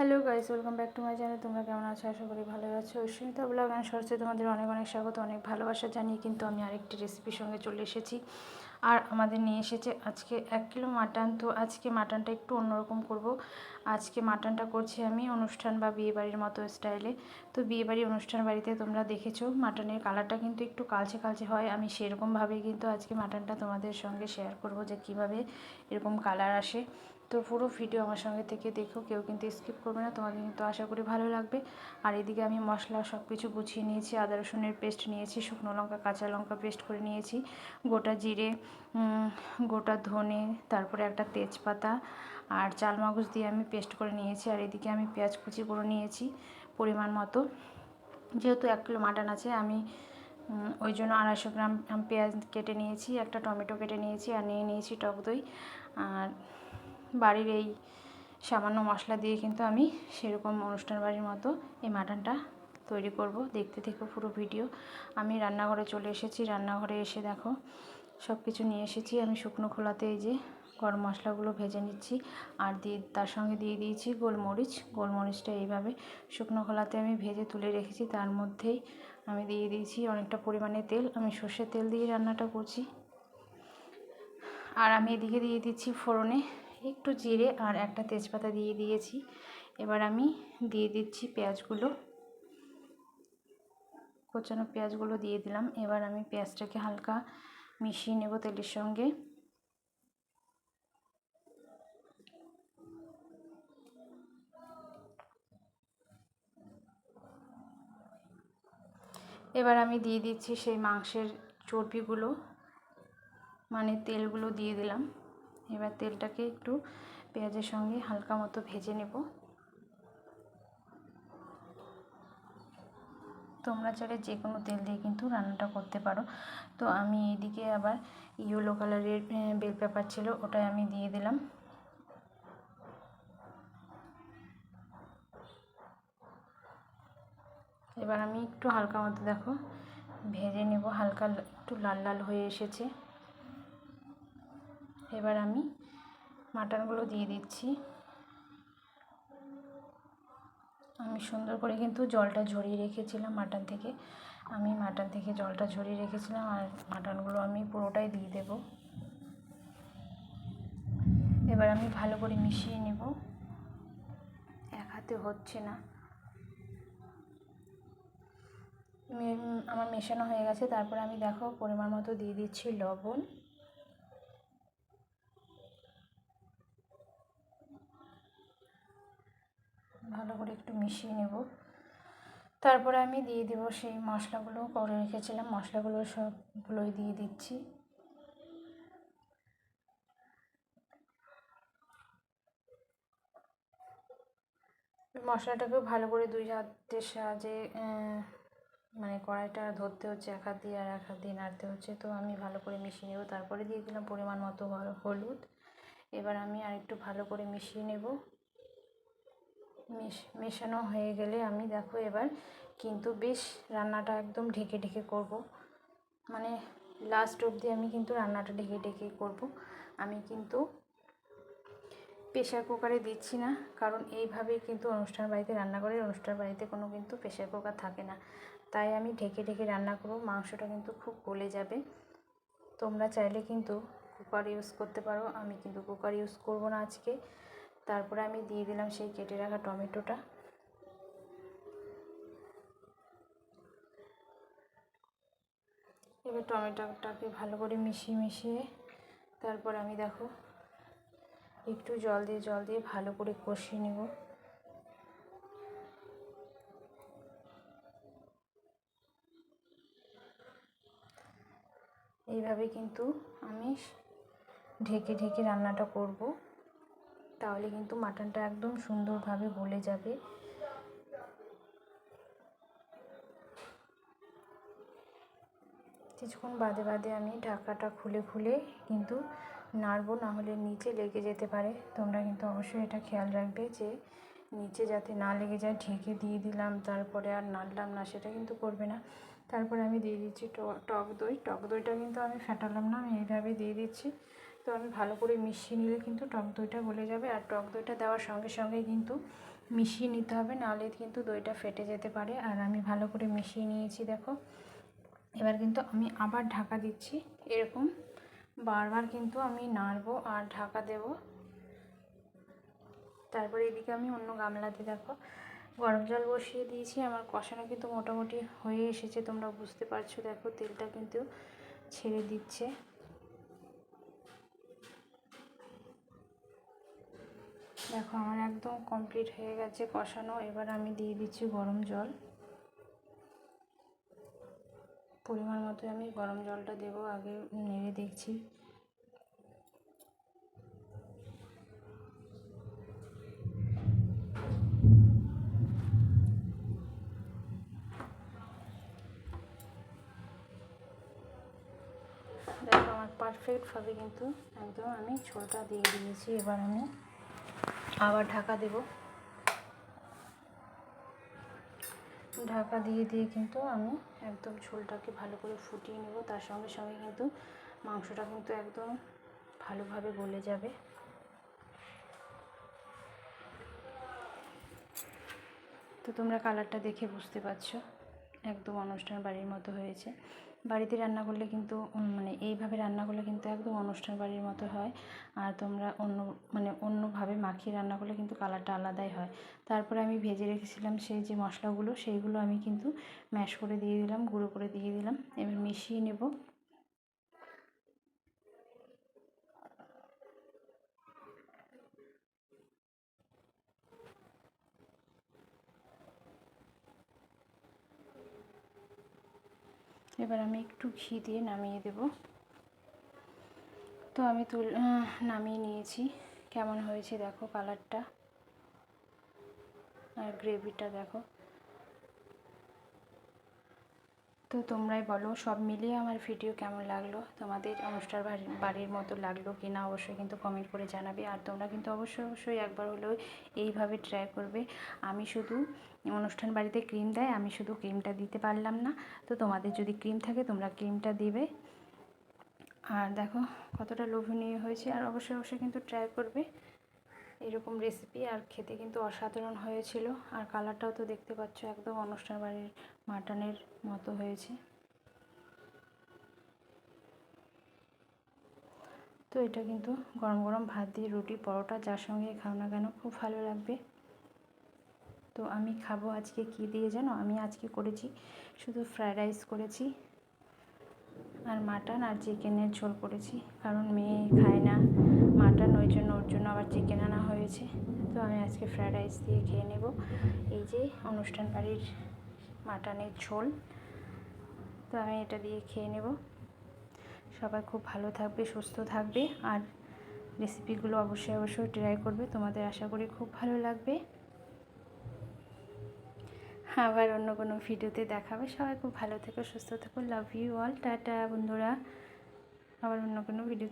Hello guys welcome back to my channel তোমরা কেমন আছো? আশা করি ভালো আছো। অশ্বিনিতা ব্লগ অ্যান্ড শর্টসে তোমাদের অনেক অনেক স্বাগত, অনেক ভালোবাসা জানিয়ে কিন্তু আমি আরেকটি রেসিপির সঙ্গে চলে এসেছি। আর আমাদের নিয়ে এসেছে আজকে এক কিলো মাটন। তো আজকে মাটনটা একটু অন্যরকম করব। আজকে মাটনটা করছি আমি অনুষ্ঠান বা বিয়েবাড়ির মতো স্টাইলে তো বিয়েবাড়ি অনুষ্ঠান বাড়িতে তোমরা দেখেছ, মাটনের কালারটা কিন্তু একটু কালচে কালচে হয়। আমি সেরকমভাবেই কিন্তু আজকে মাটনটা তোমাদের সঙ্গে শেয়ার করব যে কীভাবে এরকম কালার আসে। তো পুরো ভিডিও আমার সঙ্গে থেকে দেখো, কেউ কিন্তু স্কিপ করবে না। তোমাদের কিন্তু আশা করি ভালো লাগবে। আর এদিকে আমি মশলা সব কিছু গুছিয়ে নিয়েছি। আদা, রসুনের পেস্ট নিয়েছি, শুকনো লঙ্কা, কাঁচা লঙ্কা পেস্ট করে নিয়েছি। গোটা জিরে গোটা ধনে, তারপরে একটা তেজপাতা আর চাল মগজ দিয়ে আমি পেস্ট করে নিয়েছি। আর এদিকে আমি পেঁয়াজ কুচি করে নিয়েছি পরিমাণ মতো। যেহেতু এক কিলো মাটন আছে, আমি ওই জন্য আড়াইশো গ্রাম পেঁয়াজ কেটে নিয়েছি, একটা টমেটো কেটে নিয়েছি আর নিয়ে নিয়েছি টক দই। আর বাড়ির এই সামান্য মশলা দিয়ে কিন্তু আমি সেরকম অনুষ্ঠান বাড়ির মতো এই মাটনটা তৈরি করব। দেখতে থেকে পুরো ভিডিও। আমি রান্নাঘরে চলে এসেছি। রান্নাঘরে এসে দেখো সব কিছু নিয়ে এসেছি। আমি শুকনো খোলাতে এই যে গরম মশলাগুলো ভেজে নিচ্ছি আর দিয়ে, তার সঙ্গে দিয়ে দিয়েছি গোলমরিচ। গোলমরিচটা এইভাবে শুকনো খোলাতে আমি ভেজে তুলে রেখেছি। তার মধ্যেই আমি দিয়ে দিয়েছি অনেকটা পরিমাণে তেল। আমি সর্ষের তেল দিয়ে রান্নাটা করছি। আর আমি এদিকে দিয়ে দিচ্ছি ফোড়নে একটু জিরে আর একটা তেজপাতা দিয়ে দিয়েছি। এবার আমি দিয়ে দিচ্ছি পেঁয়াজগুলো। কোচানো পেঁয়াজগুলো দিয়ে দিলাম। এবার আমি পেঁয়াজটাকে হালকা মিশিয়ে নেব তেলের সঙ্গে। এবার আমি দিয়ে দিচ্ছি সেই মাংসের চর্বিগুলো মানে তেলগুলো দিয়ে দিলাম। এবার তেলটাকে একটু পেঁয়াজের সঙ্গে হালকা মতো ভেজে নেব। তোমরা চাইলে যে কোনো তেল দিয়ে কিন্তু রান্নাটা করতে পারো। তো আমি এদিকে আবার ইয়েলো কালারের বেল পেপার ছিল, ওটাই আমি দিয়ে দিলাম। এবার আমি একটু হালকা মতো দেখো, ভেজে নেব। হালকা একটু লাল লাল হয়ে এসেছে। এবার আমি মাটনগুলো দিয়ে দিচ্ছি। আমি সুন্দর করে কিন্তু জলটা ঝরিয়ে রেখেছিলাম মাটন থেকে। আমি মাটন থেকে জলটা ঝরিয়ে রেখেছিলাম আর মাটনগুলো আমি পুরোটাই দিয়ে দেব। এবার আমি ভালো করে মিশিয়ে নেব। এক হাতে হচ্ছে না। আমার মেশানো হয়ে গেছে। তারপরে আমি দেখো পরিমাণ মতো দিয়ে দিচ্ছি লবণ। ভালো করে একটু মিশিয়ে নেব। তারপরে আমি দিয়ে দেবো সেই মশলাগুলো করে রেখেছিলাম, মশলাগুলো সবগুলোই দিয়ে দিচ্ছি। মশলাটাকেও ভালো করে দুই হাতের সাহায্যে মানে কড়াইটা ধরতে হচ্ছে, এক হাত দিয়ে আর এক হাত দিয়ে নাড়তে হচ্ছে। তো আমি ভালো করে মিশিয়ে নেব। তারপরে দিয়ে দিলাম পরিমাণ মতো হলুদ। এবার আমি আর একটু ভালো করে মিশিয়ে নেব। মেশানো হয়ে গেলে আমি দেখো এবার কিন্তু বেশ রান্নাটা একদম ঢেকে ঢেকে করব। মানে লাস্ট অবধি আমি কিন্তু রান্নাটা ঢেকে ঢেকে করব। আমি কিন্তু প্রেশার কুকারে দিচ্ছি না, কারণ এইভাবেই কিন্তু অনুষ্ঠান বাড়িতে রান্না করে, অনুষ্ঠান বাড়িতে কোনো কিন্তু প্রেশার কুকার থাকে না। তাই আমি ঢেকে ঢেকে রান্না করব, মাংসটা কিন্তু খুব গলে যাবে। তোমরা চাইলে কিন্তু কুকার ইউজ করতে পারো, আমি কিন্তু কুকার ইউজ করব না আজকে। তারপরে আমি দিয়ে দিলাম সেই কেটে রাখা টমেটোটা। এবার টমেটোটাকে ভালো করে মিশিয়ে মিশিয়ে তারপর আমি দেখো একটু জল দিয়ে জল দিয়ে ভালো করে কষিয়ে নেব। এইভাবে কিন্তু আমি ঢেকে ঢেকে রান্নাটা করব। তাহলে কিন্তু মাটনটা একদম সুন্দরভাবে গলে যাবে। কিছুক্ষণ বাদে বাদে আমি ঢাকাটা খুলে খুলে কিন্তু নাড়বো, না হলে নিচে লেগে যেতে পারে। তোমরা কিন্তু অবশ্যই এটা খেয়াল রাখবে যে নিচে যাতে না লেগে যায়, ঢেকে দিয়ে দিলাম, তারপরে আর নাড়লাম না, সেটা কিন্তু করবে না। তারপরে আমি দিয়ে দিচ্ছি টক দই। টক দইটা কিন্তু আমি ফেটালাম না, আমি এইভাবে দিয়ে দিচ্ছি। তো আমি ভালো করে মিশিয়ে নিলে কিন্তু টক দইটা গলে যাবে আর টক দইটা দেওয়ার সঙ্গে সঙ্গে কিন্তু মিশিয়ে নিতে হবে, নাহলে কিন্তু দইটা ফেটে যেতে পারে। আর আমি ভালো করে মিশিয়ে নিয়েছি, দেখো। এবার কিন্তু আমি আবার ঢাকা দিচ্ছি। এরকম বারবার কিন্তু আমি নাড়বো আর ঢাকা দেব। তারপরে এদিকে আমি অন্য গামলাতে, দেখো, গরম জল বসিয়ে দিয়েছি। আমার কষানো কিন্তু মোটামুটি হয়ে এসেছে, তোমরা বুঝতে পারছ। দেখো, তেলটা কিন্তু ছেড়ে দিচ্ছে। দেখো, আমার একদম কমপ্লিট হয়ে গেছে কষানো। এবার আমি দিয়ে দিচ্ছি গরম জল। পরিমাণ মতো আমি গরম জলটা দেব, আগে নেড়ে দেখছি। দেখো, আমার পারফেক্টভাবে কিন্তু একদম আমি ঝোলটা দিয়ে দিয়েছি। এবার আমি আবার ঢাকা দেব। ঢাকা দিয়ে দিয়ে কিন্তু আমি একদম ঝোলটাকে ভালো করে ফুটিয়ে নেব। তার সঙ্গে সঙ্গে কিন্তু মাংসটা কিন্তু একদম ভালোভাবে গলে যাবে। তো তোমরা কালারটা দেখে বুঝতে পারছ। একদম অনুষ্ঠান বাড়ির মতো হয়েছে। বাড়িতে রান্না করলে কিন্তু মানে এইভাবে রান্না করলে কিন্তু একদম অনুষ্ঠান বাড়ির মতো হয়। আর তোমরা অন্য মানে অন্যভাবে মাখিয়ে রান্না করলে কিন্তু কালারটা আলাদাই হয়। তারপরে আমি ভেজে রেখেছিলাম সেই যে মশলাগুলো, সেইগুলো আমি কিন্তু ম্যাশ করে দিয়ে দিলাম, গুঁড়ো করে দিয়ে দিলাম। এবার মিশিয়ে নেব। এবার আমি একটু ঘি দিয়ে নামিয়ে দেব। তো আমি তুল নামিয়ে নিয়েছি। কেমন হয়েছে দেখো কালারটা আর গ্রেভিটা দেখো। তো তোমরাই বলো, সব মিলিয়ে আমার ভিডিও কেমন লাগল? তোমাদের অনুষ্ঠান বাড়ির মতো লাগল কি না অবশ্যই কিন্তু কমেন্ট করে জানাবে। আর তোমরা কিন্তু অবশ্যই অবশ্যই একবার হলেও এইভাবে ট্রাই করবে। আমি শুধু অনুষ্ঠান বাড়িতে ক্রিম দেয়, আমি শুধু ক্রিমটা দিতে পারলাম না। তো তোমাদের যদি ক্রিম থাকে, তোমরা ক্রিমটা দিবে। আর দেখো কতটা লোভনীয় হয়েছে। আর অবশ্যই অবশ্যই কিন্তু ট্রাই করবে। এরকম রেসিপি আর খেতে কিন্তু অসাধারণ হয়েছিল। আর কালারটাও তো দেখতে পাচ্ছ, একদম অনুষ্ঠান বাড়ির মাটনের মতো হয়েছে। তো এটা কিন্তু গরম গরম ভাত দিয়ে রুটি, পরোটা, যার সঙ্গে খাও না কেন, খুব ভালো লাগবে। তো আমি খাব আজকে কি দিয়ে জানো? আমি আজকে করেছি, শুধু ফ্রায়েড রাইস করেছি। আর মাটন আর চিকেনের ঝোল করেছি। কারণ মেয়ে খায় না মাটন, ওই জন্য ওর জন্য আবার চিকেন আনা হয়েছে। তো আমি আজকে ফ্রায়েড রাইস দিয়ে খেয়ে নেব। এই যে অনুষ্ঠান বাড়ির মাটনের ঝোল। তো আমি এটা দিয়ে খেয়ে নেব। সবাই খুব ভালো থাকবে, সুস্থ থাকবে। আর রেসিপিগুলো অবশ্যই অবশ্যই ট্রাই করবে। তোমাদের আশা করি খুব ভালো লাগবে। আবার অন্য কোনো ভিডিওতে দেখাবে। সবাই খুব ভালো থেকো, সুস্থ থেকো লাভ ইউ অল টাটা বন্ধুরা। আবার অন্য কোনো ভিডিওতে